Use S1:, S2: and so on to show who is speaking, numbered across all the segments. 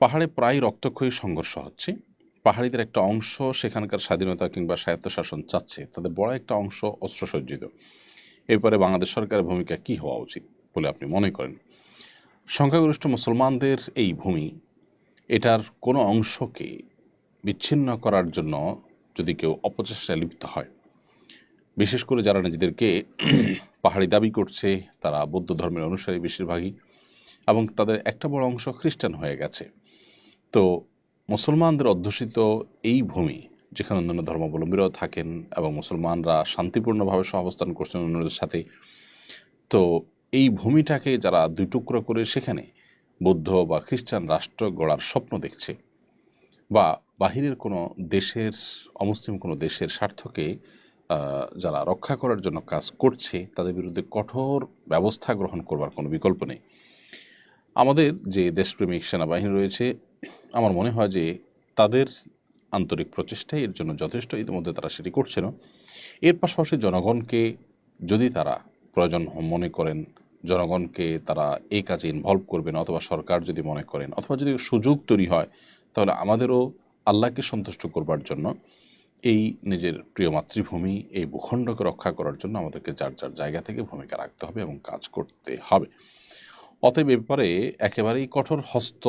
S1: পাহাড়ে প্রায় রক্তক্ষয়ী সংঘর্ষ হচ্ছে। পাহাড়িদের একটা অংশ সেখানকার স্বাধীনতা কিংবা স্বায়ত্তশাসন চাচ্ছে। তাদের বড় একটা অংশ অস্ত্রসজ্জিত। এরপরে বাংলাদেশ সরকারের ভূমিকা কি হওয়া উচিত বলে আপনি মনে করেন? সংখ্যাগরিষ্ঠ মুসলমানদের এই ভূমি, এটার কোনো অংশকে বিচ্ছিন্ন করার জন্য যদি কেউ অপচেষ্টায় লিপ্ত হয়, বিশেষ করে যারা নিজেদেরকে পাহাড়ি দাবি করছে, তারা বৌদ্ধ ধর্মের অনুসারী বেশিরভাগই এবং তাদের একটা বড় অংশ খ্রিস্টান হয়ে গেছে। তো মুসলমানদের অধ্যুষিত এই ভূমি, যেখানে অন্যান্য ধর্মাবলম্বীরাও থাকেন এবং মুসলমানরা শান্তিপূর্ণভাবে সহাবস্থান করছেন অন্যদের সাথে, তো এই ভূমিটাকে যারা দুই টুকরো করে সেখানে বৌদ্ধ বা খ্রিস্টান রাষ্ট্র গড়ার স্বপ্ন দেখছে বা বাহিরের কোনো দেশের, অমুসলিম কোনো দেশের স্বার্থকে যারা রক্ষা করার জন্য কাজ করছে, তাদের বিরুদ্ধে কঠোর ব্যবস্থা গ্রহণ করবার কোনো বিকল্প নেই। আমাদের যে দেশপ্রেমিক সেনাবাহিনী রয়েছে আমার মনে হয় যে তাদের আন্তরিক প্রচেষ্টাই এর জন্য যথেষ্ট ইতিমধ্যে তারা সেটি করছেন এর পাশাপাশি জনগণকে যদি তারা প্রয়োজন মনে করেন, জনগণকে তারা এই কাজে ইনভলভ করবেন অথবা সরকার যদি মনে করেন, অথবা যদি সুযোগ তৈরি হয়, তাহলে আমাদেরও আল্লাহকে সন্তুষ্ট করবার জন্য এই নিজের প্রিয় মাতৃভূমি, এই ভূখণ্ডকে রক্ষা করার জন্য আমাদেরকে যার যার জায়গা থেকে ভূমিকা রাখতে হবে এবং কাজ করতে হবে। অতএব ব্যাপারে একেবারেই কঠোর হস্ত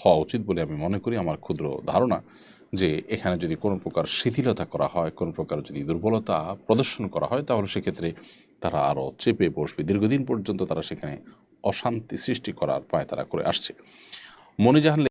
S1: হওয়া উচিত বলে আমি মনে করি আমার ক্ষুদ্র ধারণা যে এখানে যদি কোনো প্রকার শিথিলতা করা হয়, কোনো প্রকার যদি দুর্বলতা প্রদর্শন করা হয়, তাহলে সেক্ষেত্রে তারা আরও চেপে বসবে। দীর্ঘদিন পর্যন্ত তারা সেখানে অশান্তি সৃষ্টি করার পায় তারা করে আসছে। মনিজাহান